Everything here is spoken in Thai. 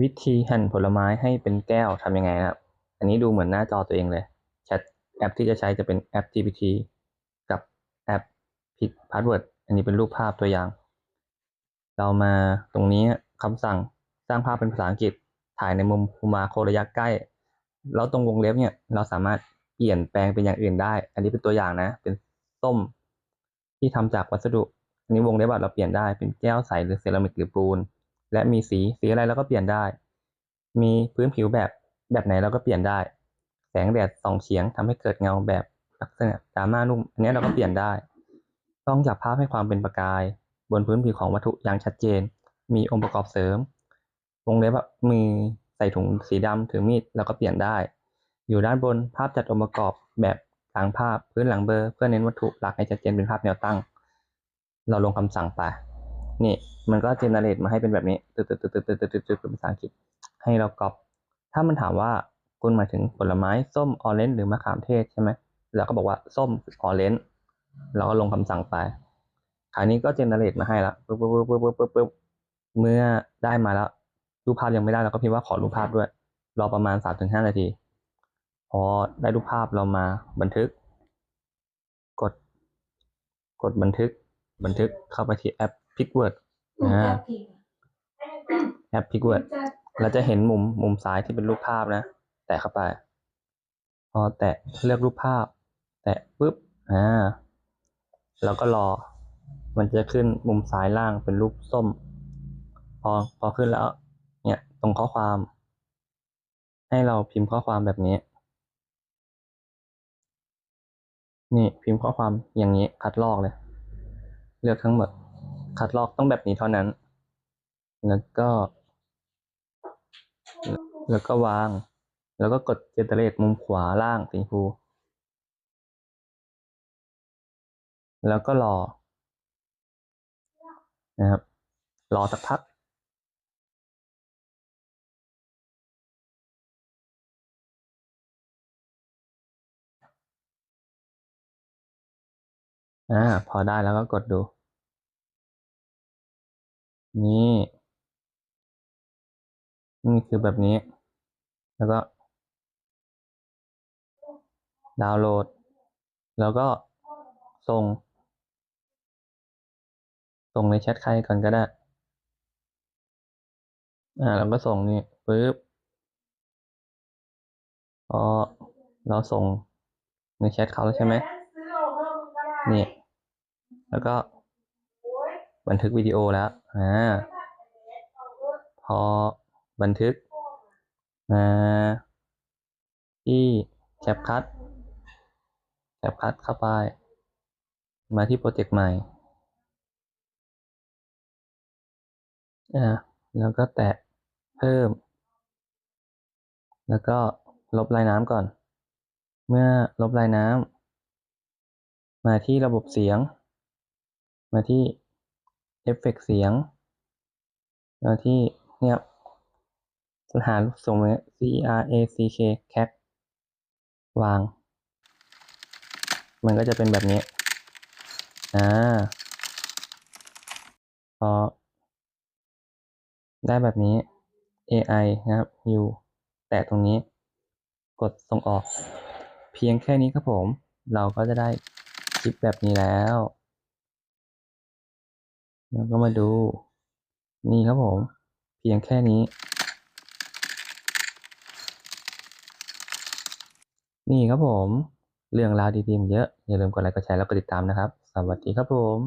วิธีหั่นผลไม้ให้เป็นแก้วทำยังไงนะครับ อันนี้ดูเหมือนหน้าจอตัวเองเลยแชทแอปที่จะใช้จะเป็นแอป GPT กับแอป Pick Password อันนี้เป็นรูปภาพตัวอย่าง เรามาตรงนี้คำสั่งสร้างภาพเป็นภาษาอังกฤษถ่ายในมุมมาโคระยะใกล้ แล้วตรงวงเล็บเนี่ยเราสามารถเปลี่ยนแปลงเป็นอย่างอื่นได้ อันนี้เป็นตัวอย่างนะ เป็นส้มที่ทำจากวัสดุอันนี้วงเล็บเราเปลี่ยนได้เป็นแก้วใสหรือเซรามิกหรือปูน และมีสีสีอะไรเราก็เปลี่ยนได้ มีพื้นผิวแบบแบบไหนเราก็เปลี่ยนได้ แสงแดดส่องเฉียงทำให้เกิดเงาแบบลักษณะดราม่านุ่ม อันนี้เราก็เปลี่ยนได้ ต้องจับภาพให้ความเป็นประกาย บนพื้นผิวของวัตถุอย่างชัดเจน มีองค์ประกอบเสริม วงเล็บแบบมือใส่ถุงสีดำถือมีดเราก็เปลี่ยนได้ อยู่ด้านบนภาพจัดองค์ประกอบแบบกลางภาพพื้นหลังเบอร์เพื่อเน้นวัตถุหลักให้ชัดเจนเป็นภาพแนวตั้ง เราลงคำสั่งไป นี่มันก็เจเนเรตมาให้เป็นแบบนี้ตึ๊ดตึ๊ดตึ๊ดตึ๊ดตึ๊ดตึ๊ดตึ๊ดเป็นภาษาอังกฤษให้เรากรอบถ้ามันถามว่าคุณหมายถึงผลไม้ส้มออเรนจ์หรือมะขามเทศใช่ไหมเราก็บอกว่าส้มออเรนจ์เราก็ลงคำสั่งไปคราวนี้ก็เจเนเรตมาให้ล้วปึ๊บปึ๊บปึ๊บปึ๊บปึ๊บปึ๊บเมื่อได้มาแล้วรูปภาพยังไม่ได้เราก็พิมพ์ว่าขอรูปภาพด้วยรอประมาณสามถึงห้านาทีพอได้รูปภาพเรามาบันทึก กด กดบันทึกบันทึกเข้าไปที่แอป Pickword อ่าแอป Pickword เราจะเห็นมุมมุมซ้ายที่เป็นรูปภาพนะ แตะเข้าไป พอแตะเลือกรูปภาพ แตะปุ๊บอ่าแล้วก็รอ มันจะขึ้นมุมซ้ายล่างเป็นรูปส้ม พอพอขึ้นแล้ว เนี่ยตรงข้อความ ให้เราพิมพ์ข้อความแบบนี้ นี่พิมพ์ข้อความอย่างนี้คัดลอกเลย เลือกทั้งหมด คัดลอกต้องแบบนี้เท่านั้น แล้วก็ แล้วก็วาง แล้วก็กดเจเนเรตมุมขวาล่างสีชมพูแล้วก็รอ นะครับ รอสักพัก อ่า พอได้แล้วก็กดดู นี่นี่คือแบบนี้ แล้วก็ ดาวน์โหลด แล้วก็ส่ง ส่งในแชทใครก่อนก็ได้ อ่าเราก็ส่งนี่ปึ๊บพอเราส่งในแชทเขาแล้วใช่ไหมนี่ แล้วก็ บันทึกวิดีโอแล้วอ่าพอบันทึกมาที่แคปคัทแคปคัทเข้าไป มาที่โปรเจกต์ใหม่อ่าแล้วก็แตะเพิ่ม แล้วก็ลบลายน้ำก่อน เมื่อลบลายน้ำมาที่ระบบเสียง มาที่ เอฟเฟกต์เสียงมาที่เนี่ยหารูปทรงเนี้ C R A C K CAC วาง มันก็จะเป็นแบบนี้ อ่า พอ ได้แบบนี้ AI นะครับ U แตะตรงนี้ กดส่งออก เพียงแค่นี้ครับผม เราก็จะได้คลิปแบบนี้แล้ว แล้วก็มาดู นี่ครับผม เพียงแค่นี้ นี่ครับผม เรื่องราวดีๆมีเยอะ อย่าลืมกดไลค์กดแชร์แล้วกดติดตามนะครับ สวัสดีครับผม